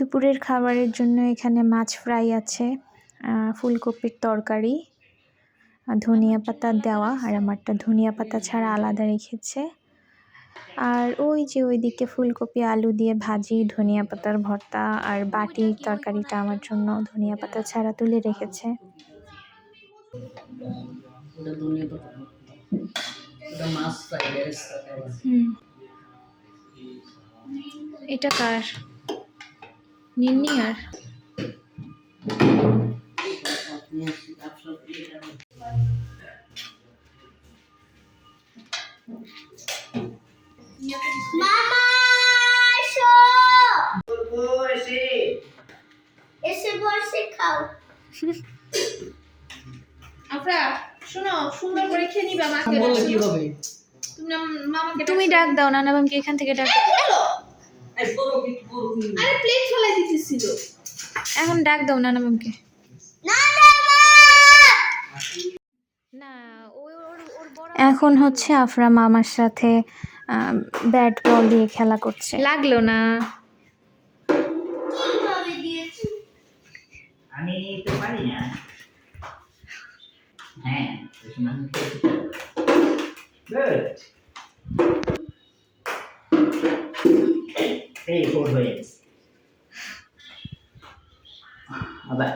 দুপুরের খাবারের জন্য এখানে মাছ ফ্রাই আছে ফুলকপির তরকারি ধনিয়া পাতা দেওয়া আর আমারটা ধনিয়া পাতা ছাড়া আলাদা রেখেছে। আর ওই যে ওইদিকে ফুলকপি আলু দিয়ে ভাজি ধনিয়া পাতার ভর্তা আর বাটির তরকারিটা আমার জন্য ধনিয়া পাতা ছাড়া তুলে রেখেছে। এটা কার? নিন্নি আর? তুমি মামাকে তুমি ডাক দাও নানা ম্যামকে এখান থেকে ডাক দাও। আরে প্লেট ফেলাই দিতেছিল। এখন ডাক দাও নানা ম্যামকে না না মা না এখন হচ্ছে আফরা মামার সাথে ব্যাট বল দিয়ে খেলা করছে। লাগল না। আমি তো পারি না। হ্যাঁ ভালোই না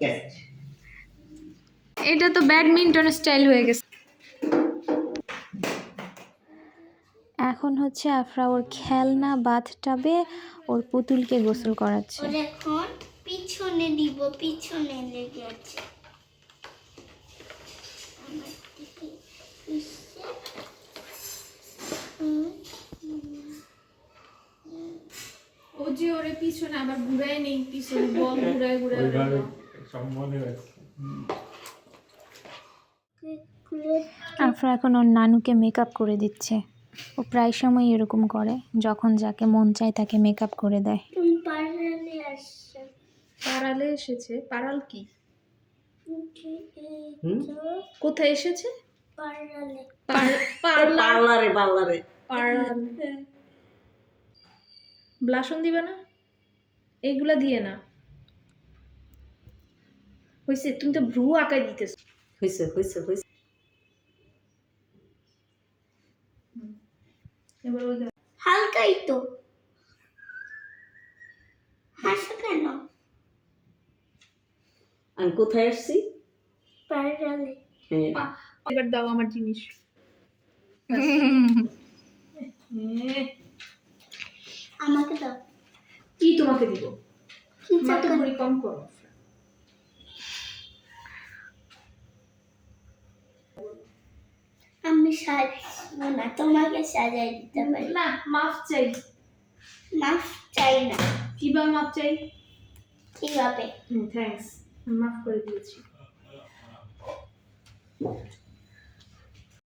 Yes. এটা তো ব্যাডমিন্টন স্টাইল হয়ে গেছে। এখন হচ্ছে আফরা ওর খেলনা বাথটাবে ওর পুতুলকে গোসল করাচ্ছে। ওর এখন পিছনে দিব পিছনে লেগে আছে। ও যে ওরে পিছনে আবার ঘুরায় নেই পিছনে বল ঘুরায় ঘুরায় মনে খুলে আফরা এখন ওর নানুকে মেকআপ করে দিচ্ছে। ও প্রায় সময় এরকম করে যখন যাকে মন চায় তাকে মেকআপ করে দেয়। তুমি পারলে আসছো। পাড়ালে এসেছে। পাড়াল কি? কোথায় এসেছে? পারলে পার্লারে পার্লারে। পার্লার ব্লাসন দিবে না? এইগুলা দিয়ে না। হয়েছে তুমি তো ভ্রু আঁকাই দিতেছ। হয়েছে হয়েছে হয়েছে এবার ওই দেখো। হালকাই তো। হাসো কেন? আমি কোথায় আসছি? হ্যাঁ। এবার দাও আমার জিনিস। আমাকে দাও। কি তোমাকে দিব? কি মাথা ঘুরি কম করো। আমি সাজবো না তোমাকে সাজাই দিতে পারি। না মাফ চাই। মাফ চাই না। কীভাবে মাফ চাই? কীভাবে? থ্যাংকস মাফ করে দিয়েছি।